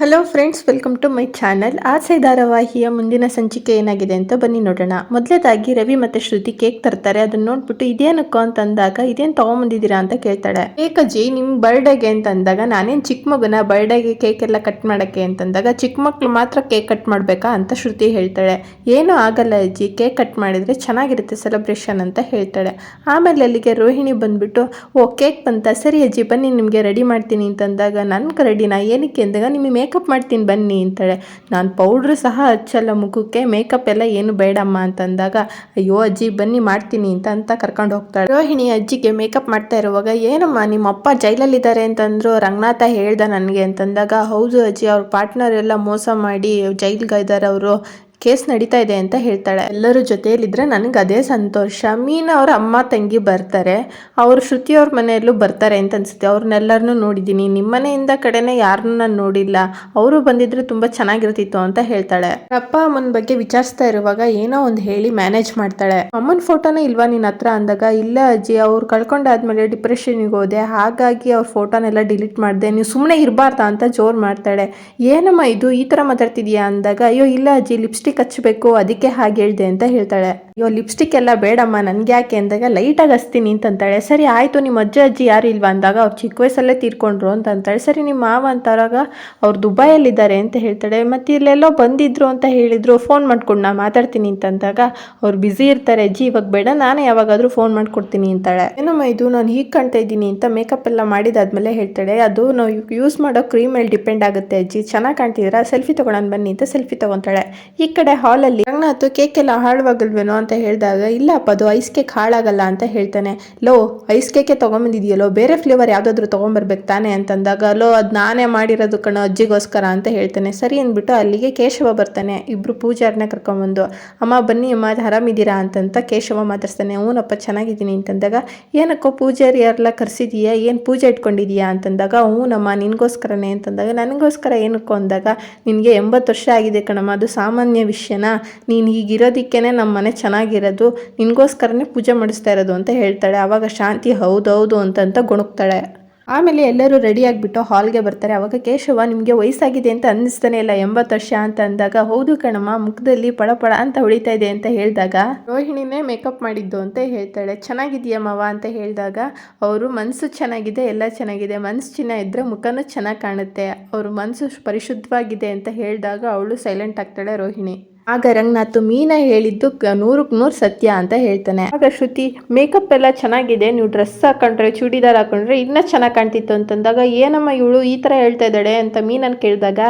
Hello friends welcome to my channel ಆಸೆ ಧಾರಾವಾಹಿಯ ಮುಂದಿನ ಸಂಚಿಕೆ ಏನಾಗಿದೆ ಅಂತ ಬನ್ನಿ ನೋಡೋಣ. ಮೊದಲೇದಾಗಿ ರವಿ ಮತ್ತು ಶ್ರುತಿ ಕೇಕ್ ತರ್ತಾರೆ. ಅದನ್ನ ನೋಡ್ಬಿಟ್ಟು ಇದೇನಕ್ಕೋ ಅಂತ ಅಂದಾಗ, ಇದೇನು ತೊಗೊಂಬಂದಿದ್ದೀರಾ ಅಂತ ಕೇಳ್ತಾಳೆ. ಕೇಕ್ ಅಜ್ಜಿ ನಿಮ್ಮ ಬರ್ಡೇಗೆ ಅಂತ ಅಂದಾಗ, ನಾನೇನು ಚಿಕ್ಕ ಮಗುನ ಬರ್ಡೇಗೆ ಕೇಕ್ ಎಲ್ಲ ಕಟ್ ಮಾಡೋಕ್ಕೆ ಅಂತಂದಾಗ ಚಿಕ್ಕ ಮಕ್ಳು ಮಾತ್ರ ಕೇಕ್ ಕಟ್ ಮಾಡಬೇಕಾ ಅಂತ ಶ್ರುತಿ ಹೇಳ್ತಾಳೆ. ಏನೂ ಆಗಲ್ಲ ಅಜ್ಜಿ ಕೇಕ್ ಕಟ್ ಮಾಡಿದರೆ ಚೆನ್ನಾಗಿರುತ್ತೆ ಸೆಲೆಬ್ರೇಷನ್ ಅಂತ ಹೇಳ್ತಾಳೆ. ಆಮೇಲೆ ಅಲ್ಲಿಗೆ ರೋಹಿಣಿ ಬಂದ್ಬಿಟ್ಟು, ಓ ಕೇಕ್ ಬಂತ? ಸರಿ ಅಜ್ಜಿ, ಬನ್ನಿ ನಿಮಗೆ ರೆಡಿ ಮಾಡ್ತೀನಿ ಅಂತಂದಾಗ ನನ್ಗೆ ರೆಡಿನಾ ಏನಕ್ಕೆ ಅಂದಾಗ, ನಿಮಗೆ ಮೇಕಪ್ ಮಾಡ್ತೀನಿ ಬನ್ನಿ ಅಂತಾಳೆ. ನಾನು ಪೌಡ್ರು ಸಹ ಹಚ್ಚಲ್ಲ ಮುಖಕ್ಕೆ, ಮೇಕಪ್ ಎಲ್ಲ ಏನು ಬೇಡಮ್ಮ ಅಂತಂದಾಗ, ಅಯ್ಯೋ ಅಜ್ಜಿ ಬನ್ನಿ ಮಾಡ್ತೀನಿ ಅಂತ ಅಂತ ಕರ್ಕೊಂಡು ಹೋಗ್ತಾಳೆ. ರೋಹಿಣಿ ಅಜ್ಜಿಗೆ ಮೇಕಪ್ ಮಾಡ್ತಾ ಇರುವಾಗ, ಏನಮ್ಮ ನಿಮ್ಮ ಅಪ್ಪ ಜೈಲಲ್ಲಿದ್ದಾರೆ ಅಂತಂದ್ರು ರಂಗನಾಥ ಹೇಳ್ದ ನನಗೆ ಅಂತಂದಾಗ, ಹೌದು ಅಜ್ಜಿ, ಅವ್ರ ಪಾರ್ಟ್ನರ್ ಎಲ್ಲ ಮೋಸ ಮಾಡಿ ಜೈಲ್ಗೆ ಇದ್ದಾರೆ ಅವರು ಕೇಸ್ ನಡೀತಾ ಇದೆ ಅಂತ ಹೇಳ್ತಾಳೆ. ಎಲ್ಲರೂ ಜೊತೆಯಲ್ಲಿದ್ದರೆ ನನಗೆ ಅದೇ ಸಂತೋಷ. ಮೀನಾ ಅವ್ರ ಅಮ್ಮ ತಂಗಿ ಬರ್ತಾರೆ. ಅವರು ಶ್ರುತಿ ಅವ್ರ ಮನೆಯಲ್ಲೂ ಬರ್ತಾರೆ ಅಂತ ಅನ್ಸುತ್ತೆ. ಅವ್ರನ್ನೆಲ್ಲರನ್ನೂ ನೋಡಿದ್ದೀನಿ. ನಿಮ್ಮ ಮನೆಯಿಂದ ಕಡೆನೇ ಯಾರನ್ನ ನಾನು ನೋಡಿಲ್ಲ. ಅವರು ಬಂದಿದ್ರೆ ತುಂಬಾ ಚೆನ್ನಾಗಿರ್ತಿತ್ತು ಅಂತ ಹೇಳ್ತಾಳೆ. ಅಪ್ಪ ಅಮ್ಮನ ಬಗ್ಗೆ ವಿಚಾರಿಸ್ತಾ ಇರುವಾಗ ಏನೋ ಒಂದು ಹೇಳಿ ಮ್ಯಾನೇಜ್ ಮಾಡ್ತಾಳೆ. ಅಮ್ಮನ ಫೋಟೋನೇ ಇಲ್ವಾ ನಿನ್ನ ಹತ್ರ ಅಂದಾಗ, ಇಲ್ಲ ಅಜ್ಜಿ, ಅವ್ರು ಕಳ್ಕೊಂಡಾದ್ಮೇಲೆ ಡಿಪ್ರೆಷನ್ಗೆ ಹೋದೆ. ಹಾಗಾಗಿ ಅವ್ರ ಫೋಟೋನೆಲ್ಲ ಡಿಲೀಟ್ ಮಾಡಿದೆ. ನೀವು ಸುಮ್ಮನೆ ಇರಬಾರ್ದಾ? ಅಂತ ಜೋರು ಮಾಡ್ತಾಳೆ. ಏನಮ್ಮ ಇದು? ಈ ಥರ ಮಾತಾಡ್ತಿದ್ಯಾ? ಅಂದಾಗ, ಅಯ್ಯೋ, ಇಲ್ಲ ಅಜ್ಜಿ, ಲಿಪ್ಸ್ಟಿಕ್ ಹಚ್ಚಬೇಕು ಅದಕ್ಕೆ ಹಾಗೆ ಹೇಳಿದೆ ಅಂತ ಹೇಳ್ತಾಳೆ. ಅಯ್ಯೋ ಲಿಪ್ಸ್ಟಿಕ್ ಎಲ್ಲ ಬೇಡಮ್ಮ, ನನಗೆ ಯಾಕೆ ಅಂದಾಗ ಲೈಟಾಗಿ ಹಸ್ತೀನಿ ಅಂತಂತಾಳೆ ಸರಿ, ಆಯಿತು, ನಿಮ್ಮ ಅಜ್ಜ, ಅಜ್ಜಿ ಯಾರು ಇಲ್ವಾ? ಅಂದಾಗ, ಅವ್ರು ಚಿಕ್ಕ ವಯಸ್ಸಲ್ಲೇ ತೀರ್ಕೊಂಡ್ರು ಅಂತ ಅಂತಾಳೆ. ಸರಿ, ನಿಮ್ಮ ಮಾವ ಅಂತಾರಾಗ, ಅವ್ರು ದುಬೈಯಲ್ಲಿದ್ದಾರೆ ಅಂತ ಹೇಳ್ತಾಳೆ. ಮತ್ತು ಇಲ್ಲೆಲ್ಲೋ ಬಂದಿದ್ರು ಅಂತ ಹೇಳಿದ್ರು ಫೋನ್ ಮಾಡ್ಕೊಂಡು ನಾ ಮಾತಾಡ್ತೀನಿ ಅಂತಂದಾಗ ಅವ್ರು ಬ್ಯುಸಿ ಇರ್ತಾರೆ. ಅಜ್ಜಿ, ಇವಾಗ ಬೇಡ, ನಾನೇ ಯಾವಾಗಾದರೂ ಫೋನ್ ಮಾಡ್ಕೊಡ್ತೀನಿ ಅಂತಾಳೆ. ಏನಮ್ಮ ಇದು ನಾನು ಹೀಗೆ ಕಾಣ್ತಾ ಇದ್ದೀನಿ ಅಂತ ಮೇಕಪ್ ಎಲ್ಲ ಮಾಡಿದಾದ್ಮೇಲೆ ಹೇಳ್ತಾಳೆ. ಅದು ನಾವು ಯೂಸ್ ಮಾಡೋ ಕ್ರೀಮ್ ಮೇಲೆ ಡಿಪೆಂಡ್ ಆಗುತ್ತೆ ಅಜ್ಜಿ. ಚೆನ್ನಾಗಿ ಕಾಣ್ತಿದ್ದೀರಾ? ಸೆಲ್ಫಿ ತಗೊಳೋಣ ಬನ್ನಿ ಅಂತ ಸೆಲ್ಫಿ ತೊಗೊತಾಳೆ. ಈ ಕಡೆ ಹಾಲಲ್ಲಿ ರಂಗನಾಥ್ ಕೇಕ್ ಎಲ್ಲ ಹಾಳುವಾಗಲ್ವೇನೋ ಅಂತ ಹೇಳಿದಾಗ, ಇಲ್ಲಪ್ಪ, ಅದು ಐಸ್ ಕೇಕ್ ಹಾಳಾಗಲ್ಲ ಅಂತ ಹೇಳ್ತಾನೆ. ಲೋ, ಐಸ್ ಕೇಕೆ ತೊಗೊಂಬಂದಿದೆಯಲ್ಲೋ, ಬೇರೆ ಫ್ಲೇವರ್ ಯಾವುದಾದ್ರೂ ತೊಗೊಂಬರ್ಬೇಕು ತಾನೆ ಅಂತಂದಾಗ, ಲೋ, ಅದು ನಾನೇ ಮಾಡಿರೋದು ಕಣೋ, ಅಜ್ಜಿಗೋಸ್ಕರ ಅಂತ ಹೇಳ್ತಾನೆ. ಸರಿ ಅಂದ್ಬಿಟ್ಟು ಅಲ್ಲಿಗೆ ಕೇಶವ ಬರ್ತಾನೆ. ಇಬ್ರು ಪೂಜಾರನ್ನ ಕರ್ಕೊಂಬಂದು, ಅಮ್ಮ, ಬನ್ನಿ ಅಮ್ಮ ಆರಾಮಿದ್ದೀರಾ? ಅಂತಂತ ಕೇಶವ ಮಾತಾಡ್ತಾನೆ ಹ್ಞೂನಪ್ಪ ಚೆನ್ನಾಗಿದ್ದೀನಿ. ಅಂತಂದಾಗ, ಏನಕ್ಕೋ ಪೂಜಾರಿ ಯಾರೆಲ್ಲ ಕರ್ಸಿದೀಯಾ? ಏನು ಪೂಜೆ ಇಟ್ಕೊಂಡಿದೀಯಾ? ಅಂತಂದಾಗ ಹ್ಞೂನಮ್ಮ ನಿನಗೋಸ್ಕರನೇ. ಅಂತಂದಾಗ, ನನಗೋಸ್ಕರ ಏನಕ್ಕೋ? ಅಂದಾಗ, ನಿನಗೆ ಎಂಬತ್ತು ವರ್ಷ ಆಗಿದೆ ಕಣಮ್ಮ, ಅದು ಸಾಮಾನ್ಯ ವಿಷಯನ? ನೀನು ಈಗಿರೋದಕ್ಕೇ ನಮ್ಮ ಮನೆ ಚೆನ್ನಾಗಿರೋದು, ನಿನಗೋಸ್ಕರನೇ ಪೂಜೆ ಮಾಡಿಸ್ತಾ ಇರೋದು ಅಂತ ಹೇಳ್ತಾಳೆ. ಆವಾಗ ಶಾಂತಿ ಹೌದು ಹೌದು ಅಂತಂತ ಗೊಣಗ್ತಾಳೆ ಆಮೇಲೆ ಎಲ್ಲರೂ ರೆಡಿ ಆಗಿಬಿಟ್ಟು ಹಾಲ್ಗೆ ಬರ್ತಾರೆ. ಆವಾಗ ಕೇಶವ, ನಿಮಗೆ ವಯಸ್ಸಾಗಿದೆ ಅಂತ ಅನ್ನಿಸ್ತಾನೆ ಇಲ್ಲ, ಎಂಬತ್ತು ವರ್ಷ ಅಂತ ಅಂದಾಗ, ಹೌದು ಕಣಮ್ಮ, ಮುಖದಲ್ಲಿ ಪಳ ಪಳ ಅಂತ ಹೊಳಿತಾ ಇದೆ ಅಂತ ಹೇಳಿದಾಗ, ರೋಹಿಣಿನೇ ಮೇಕಪ್ ಮಾಡಿದ್ದು ಅಂತ ಹೇಳ್ತಾಳೆ. ಚೆನ್ನಾಗಿದೆಯಾ ಮಾವ? ಅಂತ ಹೇಳಿದಾಗ, ಅವರು ಮನಸ್ಸು ಚೆನ್ನಾಗಿದೆ, ಎಲ್ಲ ಚೆನ್ನಾಗಿದೆ. ಮನಸ್ಸು ಚಿನ್ನ ಇದ್ದರೆ ಮುಖನೂ ಚೆನ್ನಾಗಿ ಕಾಣುತ್ತೆ. ಅವರು ಮನಸ್ಸು ಪರಿಶುದ್ಧವಾಗಿದೆ ಅಂತ ಹೇಳಿದಾಗ ಅವಳು ಸೈಲೆಂಟ್ ಆಗ್ತಾಳೆ ರೋಹಿಣಿ. ಆಗ ರಂಗನಾಥ್, ಮೀನಾ ಹೇಳಿದ್ದು ನೂರಕ್ಕೆ ನೂರು ಸತ್ಯ ಅಂತ ಹೇಳ್ತಾನೆ. ಆಗ ಶ್ರುತಿ, ಮೇಕಪ್ ಎಲ್ಲ ಚೆನ್ನಾಗಿದೆ, ನೀವು ಡ್ರೆಸ್ ಹಾಕೊಂಡ್ರೆ, ಚೂಡಿದಾರ್ ಹಾಕೊಂಡ್ರೆ ಇನ್ನೂ ಚೆನ್ನಾಗಿ ಕಾಣ್ತಿತ್ತು ಅಂತಂದಾಗ, ಏನಮ್ಮ ಇವಳು ಈ ಥರ ಹೇಳ್ತಾ ಇದ್ದಾಳೆ? ಅಂತ ಮೀನನ್ ಕೇಳಿದಾಗ,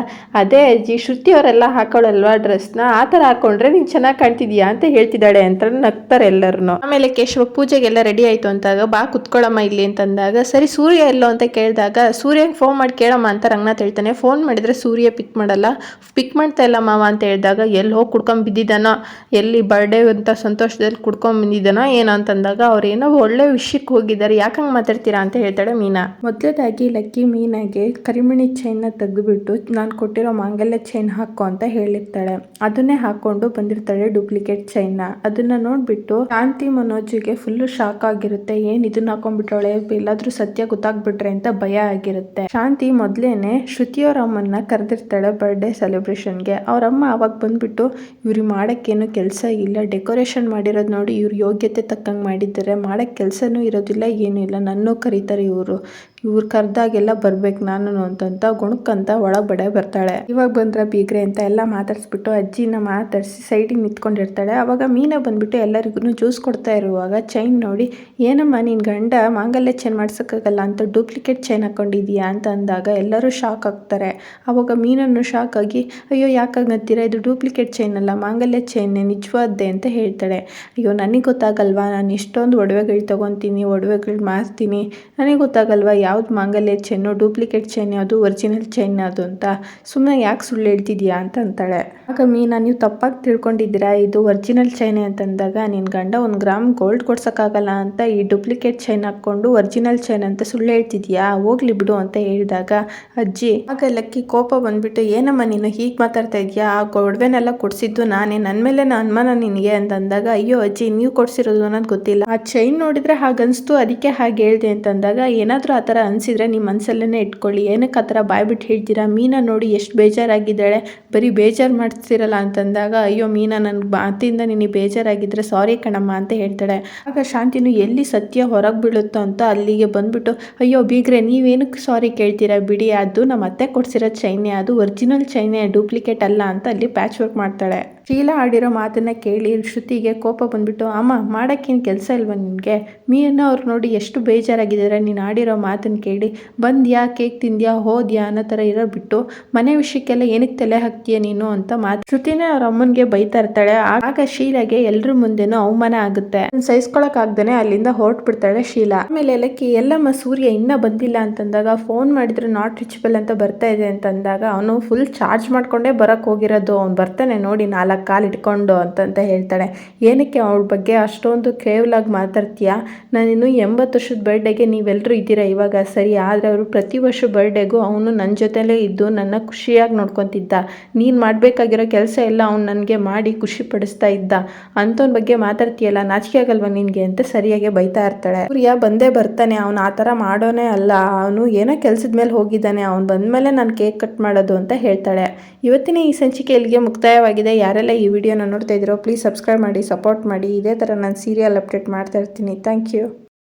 ಅದೇ ಅಜ್ಜಿ, ಶ್ರುತಿ ಅವರೆಲ್ಲ ಹಾಕೊಳ್ಳಲ್ವಾ ಡ್ರೆಸ್ನ? ಆ ಥರ ಹಾಕೊಂಡ್ರೆ ನೀನು ಚೆನ್ನಾಗಿ ಕಾಣ್ತಿದ್ಯಾ ಅಂತ ಹೇಳ್ತಿದ್ದಾಳೆ ಅಂತ ನಗ್ತಾರೆ ಎಲ್ಲರೂ ಆಮೇಲೆ ಕೇಶವ ಪೂಜೆಗೆಲ್ಲ ರೆಡಿ ಆಯಿತು ಅಂತಾಗ, ಬಾ ಕುತ್ಕೊಳ್ಳಮ್ಮ ಇಲ್ಲಿ ಅಂತಂದಾಗ, ಸರಿ, ಸೂರ್ಯ ಎಲ್ಲೋ ಅಂತ ಕೇಳಿದಾಗ, ಸೂರ್ಯಗೆ ಫೋನ್ ಮಾಡಿ ಕೇಳಮ್ಮ ಅಂತ ರಂಗನಾಥ್ ಹೇಳ್ತಾನೆ. ಫೋನ್ ಮಾಡಿದ್ರೆ ಸೂರ್ಯ ಪಿಕ್ ಮಾಡಲ್ಲ, ಪಿಕ್ ಮಾಡ್ತಾ ಇಲ್ಲ ಮಾವ ಅಂತ ಹೇಳಿದಾಗ, ಎಲ್ಲಿ ಕುಡ್ಕೊಂಡ್ ಬಿದ್ದಿದ್ದಾನೋ, ಎಲ್ಲಿ ಬರ್ಡೇ ಅಂತ ಸಂತೋಷದಲ್ಲಿ ಕುಡ್ಕೊಂಡ್ ಬಂದಿದ್ದಾನ ಏನೋ ಅಂತಂದಾಗ ಅವ್ರೇನೋ ಒಳ್ಳೆ ವಿಷಯಕ್ಕೆ ಹೋಗಿದ್ದಾರೆ. ಯಾಕಂಗೆ ಮಾತಾಡ್ತೀರಾ ಅಂತ ಹೇಳ್ತಾಳೆ ಮೀನಾ. ಮೊದಲೇದಾಗಿ ಲಕ್ಕಿ ಮೀನಾಗೆ ಕರಿಮಣಿ ಚೈನ್ನ ತೆಗೆದುಬಿಟ್ಟು ನಾನು ಕೊಟ್ಟಿರೋ ಮಾಂಗಲ್ಯ ಚೈನ್ ಹಾಕು ಅಂತ ಹೇಳಿರ್ತಾಳೆ. ಅದನ್ನೇ ಹಾಕೊಂಡು ಬಂದಿರ್ತಾಳೆ ಡೂಪ್ಲಿಕೇಟ್ ಚೈನ್ನ ಅದನ್ನ ನೋಡ್ಬಿಟ್ಟು ಶಾಂತಿ ಮನೋಜಿಗೆ ಫುಲ್ ಶಾಕ್ ಆಗಿರುತ್ತೆ. ಏನ್ ಇದನ್ನ ಹಾಕೊಂಡ್ಬಿಟ್ರಳೆ ಎಲ್ಲಾದ್ರೂ ಸತ್ಯ ಗೊತ್ತಾಗ್ಬಿಟ್ರೆ ಅಂತ ಭಯ ಆಗಿರುತ್ತೆ. ಶಾಂತಿ ಮೊದ್ಲೇನೆ ಶ್ರುತಿಯವರ ಅಮ್ಮನ್ನ ಕರೆದಿರ್ತಾಳೆ ಬರ್ಡೇ ಸೆಲೆಬ್ರೇಷನ್ಗೆ ಅವರಮ್ಮ ಅವಾಗ ಬಂದ್ಬಿಟ್ಟು ಇವ್ರಿಗೆ ಮಾಡೋಕ್ಕೇನು ಕೆಲಸ ಇಲ್ಲ. ಡೆಕೋರೇಷನ್ ಮಾಡಿರೋದು ನೋಡಿ ಇವ್ರ ಯೋಗ್ಯತೆ ತಕ್ಕಂಗೆ ಮಾಡಿದ್ದಾರೆ. ಮಾಡೋಕ್ಕೆ ಕೆಲಸನೂ ಇರೋದಿಲ್ಲ, ಏನೂ ಇಲ್ಲ. ನನ್ನೂ ಕರೀತಾರೆ ಇವರು. ಇವ್ರು ಕರೆದಾಗೆಲ್ಲ ಬರ್ಬೇಕು ನಾನು ಅಂತಂತ ಗುಣಕ್ಕಂತ ಒಳಗಡೆ ಬರ್ತಾಳೆ. ಇವಾಗ ಬಂದ್ರ ಬೀಗ್ರೆ ಅಂತ ಎಲ್ಲ ಮಾತಾಡ್ಸ್ಬಿಟ್ಟು ಅಜ್ಜಿನ ಮಾತಾಡಿಸಿ ಸೈಡಿಗೆ ನಿಂತ್ಕೊಂಡಿರ್ತಾಳೆ. ಅವಾಗ ಮೀನ ಬಂದ್ಬಿಟ್ಟು ಎಲ್ಲರಿಗೂ ಜ್ಯೂಸ್ ಕೊಡ್ತಾ ಇರುವಾಗ ಚೈನ್ ನೋಡಿ, ಏನಮ್ಮ ನಿನ್ನ ಗಂಡ ಮಾಂಗಲ್ಯ ಚೈನ್ ಮಾಡ್ಸೋಕ್ಕಾಗಲ್ಲ ಅಂತ ಡೂಪ್ಲಿಕೇಟ್ ಚೈನ್ ಹಾಕೊಂಡಿದ್ಯಾ? ಅಂತ ಅಂದಾಗ ಎಲ್ಲರೂ ಶಾಕ್ ಆಗ್ತಾರೆ. ಅವಾಗ ಮೀನನ್ನು ಶಾಕ್ ಆಗಿ, ಅಯ್ಯೋ ಯಾಕಾಗತ್ತೀರಾ ಇದು ಡೂಪ್ಲಿಕೇಟ್ ಚೈನ್ ಅಲ್ಲ ಮಾಂಗಲ್ಯ ಚೈನ್ ನಿಜವಾದ್ದೆ? ಅಂತ ಹೇಳ್ತಾಳೆ. ಅಯ್ಯೋ, ನನಗೆ ಗೊತ್ತಾಗಲ್ವಾ? ನಾನು ಇಷ್ಟೊಂದು ಒಡವೆಗಳು ತೊಗೊತೀನಿ, ಒಡವೆಗಳು ಮಾರ್ತೀನಿ. ನನಗೆ ಗೊತ್ತಾಗಲ್ವಾ? ಯಾವ್ದು ಮಾಂಗಲ್ಯ ಚೈನು ಡೂಪ್ಲಿಕೇಟ್ ಚೈನ್ ಯಾವುದು ಒರಿಜಿನಲ್ ಚೈನ್ ಯಾವುದು ಅಂತ ಸುಮ್ಮನೆ ಯಾಕೆ ಸುಳ್ಳು ಹೇಳ್ತಿದ್ಯಾ ಅಂತ ಅಂತಾಳೆ. ಆಗ ಮೀನಾ, ನೀವು ತಪ್ಪಾಗಿ ತಿಳ್ಕೊಂಡಿದ್ದೀರಾ? ಇದು ಒರಿಜಿನಲ್ ಚೈನೆ ಅಂತಂದಾಗ ನಿನ್ನ ಗಂಡ ಒಂದು ಗ್ರಾಮ್ ಗೋಲ್ಡ್ ಕೊಡ್ಸೋಕ್ಕಾಗಲ್ಲ ಅಂತ ಈ ಡೂಪ್ಲಿಕೇಟ್ ಚೈನ್ ಹಾಕ್ಕೊಂಡು ಒರಿಜಿನಲ್ ಚೈನ್ ಅಂತ ಸುಳ್ಳು ಹೇಳ್ತಿದ್ಯಾ? ಹೋಗ್ಲಿ ಬಿಡು ಅಂತ ಹೇಳಿದಾಗ, ಅಜ್ಜಿ, ಆಗ ಲಕ್ಕಿ ಕೋಪ ಬಂದ್ಬಿಟ್ಟು, ಏನಮ್ಮ ನೀನು ಹೀಗೆ ಮಾತಾಡ್ತಾ ಇದೆಯಾ? ಆ ಒಡವೆನೆಲ್ಲ ಕೊಡಿಸಿದ್ದು ನಾನೇ ನನ್ನ ಮೇಲೆ ಅನುಮಾನ ನಿನಗೆ ಅಂತಂದಾಗ, ಅಯ್ಯೋ ಅಜ್ಜಿ, ನೀವು ಕೊಡ್ಸಿರೋದು ಅನ್ನೋದು ಗೊತ್ತಿಲ್ಲ. ಆ ಚೈನ್ ನೋಡಿದ್ರೆ ಹಾಗನ್ಸ್ತು, ಅದಕ್ಕೆ ಹಾಗೆ ಹೇಳ್ದೆ ಅಂತಂದಾಗ, ಏನಾದರೂ ಆ ಥರ ಥರ ಅನಿಸಿದ್ರೆ ನಿಮ್ಮ ಮನಸ್ಸಲ್ಲೇ ಇಟ್ಕೊಳ್ಳಿ. ಏನಕ್ಕೆ ಆ ಥರ ಬಾಯ್ಬಿಟ್ಟು ಹೇಳ್ತೀರಾ? ಮೀನಾ ನೋಡಿ ಎಷ್ಟು ಬೇಜಾರಾಗಿದ್ದಾಳೆ. ಬರೀ ಬೇಜಾರು ಮಾಡ್ತಿರಲ್ಲ ಅಂತಂದಾಗ, ಅಯ್ಯೋ ಮೀನಾ ನನ್ನ ಮಾತಿಂದ ನಿನಗೆ ಬೇಜಾರಾಗಿದ್ದರೆ ಸಾರಿ ಕಣಮ್ಮ ಅಂತ ಹೇಳ್ತಾಳೆ. ಆಗ ಶಾಂತಿನು, ಎಲ್ಲಿ ಸತ್ಯ ಹೊರಗೆ ಬೀಳುತ್ತೋ ಅಂತ ಅಲ್ಲಿಗೆ ಬಂದ್ಬಿಟ್ಟು, ಅಯ್ಯೋ ಬೀಗ್ರೆ, ನೀವೇನಕ್ಕೆ ಸಾರಿ ಕೇಳ್ತೀರಾ ಬಿಡಿ. ಅದು ನಮ್ಮ ಅತ್ತೆ ಕೊಡ್ಸಿರೋ ಚೈನೆ. ಅದು ಒರಿಜಿನಲ್ ಚೈನೆ, ಡೂಪ್ಲಿಕೇಟ್ ಅಲ್ಲ ಅಂತ ಅಲ್ಲಿ ಪ್ಯಾಚ್ ವರ್ಕ್ ಮಾಡ್ತಾಳೆ. ಶೀಲಾ ಆಡಿರೋ ಮಾತನ್ನು ಕೇಳಿ ಶ್ರುತಿಗೆ ಕೋಪ ಬಂದ್ಬಿಟ್ಟು, ಅಮ್ಮ, ಮಾಡೋಕ್ಕೇನು ಕೆಲಸ ಇಲ್ವಾ ನಿನಗೆ? ಮೀನು ಅವ್ರು ನೋಡಿ ಎಷ್ಟು ಬೇಜಾರಾಗಿದ್ದಾರೆ ನೀನು ಆಡಿರೋ ಮಾತನ್ನು ಕೇಳಿ. ಬಂದ್ಯಾ, ಕೇಕ್ ತಿಂದ್ಯಾ, ಹೋದ್ಯಾ ಅನ್ನೋ ಥರ ಇರೋ ಬಿಟ್ಟು, ಮನೆ ವಿಷಯಕ್ಕೆಲ್ಲ ಏನಕ್ಕೆ ತಲೆ ಹಾಕ್ತೀಯ ನೀನು ಅಂತ ಮಾತು ಶ್ರುತಿನೇ ಅವ್ರ ಅಮ್ಮನಿಗೆ ಬೈತಾ ಇರ್ತಾಳೆ. ಆಗ ಶೀಲಾಗೆ ಎಲ್ಲರ ಮುಂದೆನೂ ಅವಮಾನ ಆಗುತ್ತೆ. ಸಹಿಸ್ಕೊಳಕ್ಕಾಗ್ದೇ ಅಲ್ಲಿಂದ ಹೊರಟ್ಬಿಡ್ತಾಳೆ ಶೀಲಾ. ಆಮೇಲೆ ಎಲ್ಲಕ್ಕೆ ಎಲ್ಲಮ್ಮ, ಸೂರ್ಯ ಇನ್ನೂ ಬಂದಿಲ್ಲ ಅಂತಂದಾಗ, ಫೋನ್ ಮಾಡಿದ್ರೆ ನಾಟ್ ರಿಚಬಲ್ ಅಂತ ಬರ್ತಾ ಇದೆ ಅಂತಂದಾಗ, ಅವನು ಫುಲ್ ಚಾರ್ಜ್ ಮಾಡ್ಕೊಂಡೇ ಬರಕ್ಕೆ ಹೋಗಿರೋದು. ಅವ್ನು ಬರ್ತಾನೆ ನೋಡಿ ನಾಲ್ಕು ಕಾಲು ಇಟ್ಕೊಂಡು ಅಂತಂತ ಹೇಳ್ತಾಳೆ. ಏನಕ್ಕೆ ಅವಳ ಬಗ್ಗೆ ಅಷ್ಟೊಂದು ಕೇವಲಾಗಿ ಮಾತಾಡ್ತೀಯಾ? ನಾನಿನ್ನು ಎಂಬತ್ತು ವರ್ಷದ ಬರ್ಡೇಗೆ ನೀವೆಲ್ಲರೂ ಇದ್ದೀರಾ ಇವಾಗ? ಸರಿ, ಆದರೆ ಅವರು ಪ್ರತಿ ವರ್ಷ ಬರ್ಡೇಗೂ ಅವನು ನನ್ನ ಜೊತೆಲೇ ಇದ್ದು ನನ್ನ ಖುಷಿಯಾಗಿ ನೋಡ್ಕೊತಿದ್ದ. ನೀನು ಮಾಡಬೇಕಾಗಿರೋ ಕೆಲಸ ಎಲ್ಲ ಅವ್ನು ನನಗೆ ಮಾಡಿ ಖುಷಿ ಪಡಿಸ್ತಾ ಇದ್ದ. ಅಂಥವ್ನ ಬಗ್ಗೆ ಮಾತಾಡ್ತೀಯಲ್ಲ, ನಾಚಿಕೆ ಆಗಲ್ವಾ ನಿನಗೆ ಅಂತ ಸರಿಯಾಗಿ ಬೈತಾ ಇರ್ತಾಳೆ. ಸೂರ್ಯ ಬಂದೇ ಬರ್ತಾನೆ, ಅವನು ಆ ಥರ ಮಾಡೋನೇ ಅಲ್ಲ. ಅವನು ಏನೋ ಕೆಲಸದ ಮೇಲೆ ಹೋಗಿದ್ದಾನೆ, ಅವ್ನು ಬಂದಮೇಲೆ ನಾನು ಕೇಕ್ ಕಟ್ ಮಾಡೋದು ಅಂತ ಹೇಳ್ತಾಳೆ. ಇವತ್ತಿನ ಈ ಸಂಚಿಕೆ ಇಲ್ಲಿಗೆ ಮುಕ್ತಾಯವಾಗಿದೆ ಈ ವಿಡಿಯೋನ ನೋಡ್ತಾ ಇದ್ದೀರೋ ಪ್ಲೀಸ್ ಸಬ್ಸ್ಕ್ರೈಬ್ ಮಾಡಿ ಸಪೋರ್ಟ್ ಮಾಡಿ. ಇದೇ ಥರ ನಾನು ಸೀರಿಯಲ್ ಅಪ್ಡೇಟ್ ಮಾಡ್ತಾ ಇರ್ತೀನಿ. Thank you